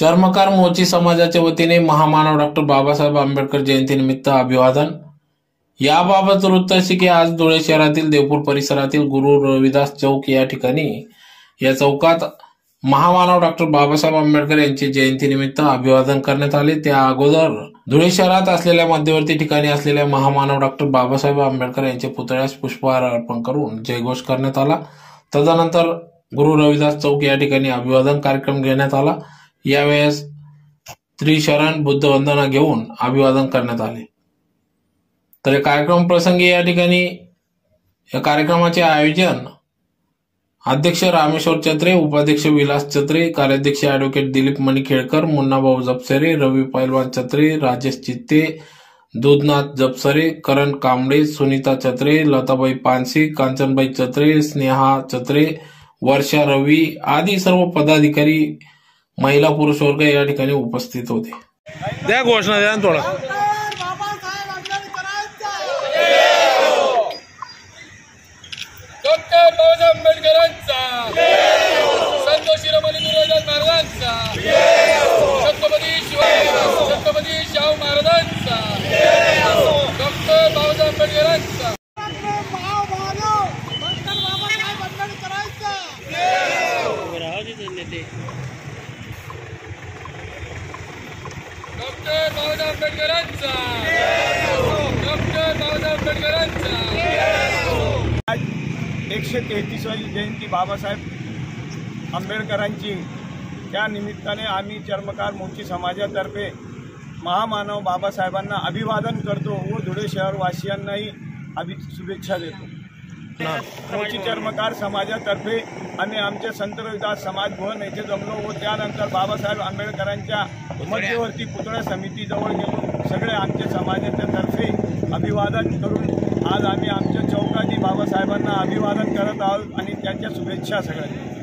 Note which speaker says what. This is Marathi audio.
Speaker 1: चर्मकार मोची समाजाच्या वतीने महामानव डॉक्टर बाबासाहेब आंबेडकर जयंतीनिमित्त अभिवादन. याबाबत वृत्त असे की आज धुळे शहरातील देवपूर परिसरातील गुरु रविदास चौक या ठिकाणी या चौकात महामानव डॉक्टर बाबासाहेब आंबेडकर यांची जयंतीनिमित्त अभिवादन करण्यात आले. त्या अगोदर धुळे शहरात असलेल्या मध्यवर्ती ठिकाणी असलेल्या महामानव डॉक्टर बाबासाहेब आंबेडकर यांच्या पुतळ्यास पुष्पहार अर्पण करून जयघोष करण्यात आला. तदनंतर गुरु रविदास चौक या ठिकाणी अभिवादन कार्यक्रम घेण्यात आला. यावेळेस त्रिशरण बुद्ध वंदना घेऊन अभिवादन करण्यात आले. तर या कार्यक्रम प्रसंगी या ठिकाणी या कार्यक्रमाचे आयोजन अध्यक्ष रामेश्वर चत्रे उपाध्यक्ष विलास चत्रे कार्याध्यक्ष ऍडव्होकेट दिलीप मणिखेळकर मुन्नाभाऊ जपसरे रवी पैलवान चत्रे राजेश चित्ते दूधनाथ जपसरे करण कांबळे सुनीता चत्रे लताबाई पानसे कांचनबाई चत्रे स्नेहा चत्रे वर्षा रवी आदी सर्व पदाधिकारी महिला पुरुष वर्ग या ठिकाणी उपस्थित होते.
Speaker 2: द्या घोषणा द्या थोडा.
Speaker 3: डॉक्टर बाबासाहेब आंबेडकरांचा.
Speaker 4: डॉक्टर बाबासाहेब आंबेडकरांचा.
Speaker 5: एकशे तेहतीसवी जयंती बाबासाहेब आंबेडकरांची. त्या निमित्ताने आम्ही चर्मकार मोची समाजातर्फे महामानव बाबासाहेबांना अभिवादन करतो व धुळे शहरवासियांनाही अभि शुभेच्छा देतो. मोची चर्मकार समाजातर्फे आम्ही आमचे संत रविदास समाज भवन येथे जमलो व त्यानंतर बाबासाहेब आंबेडकरांच्या मध्यवर्ती पुतळ्या समितीजवळ गेलो सगळे आमचे समाजाच्या तर्फे अभिवादन करून आज आम्ही आमच्या चौकाती बाबासाहेबांना अभिवादन करत आहोत आणि त्यांच्या शुभेच्छा सगळ्यांना.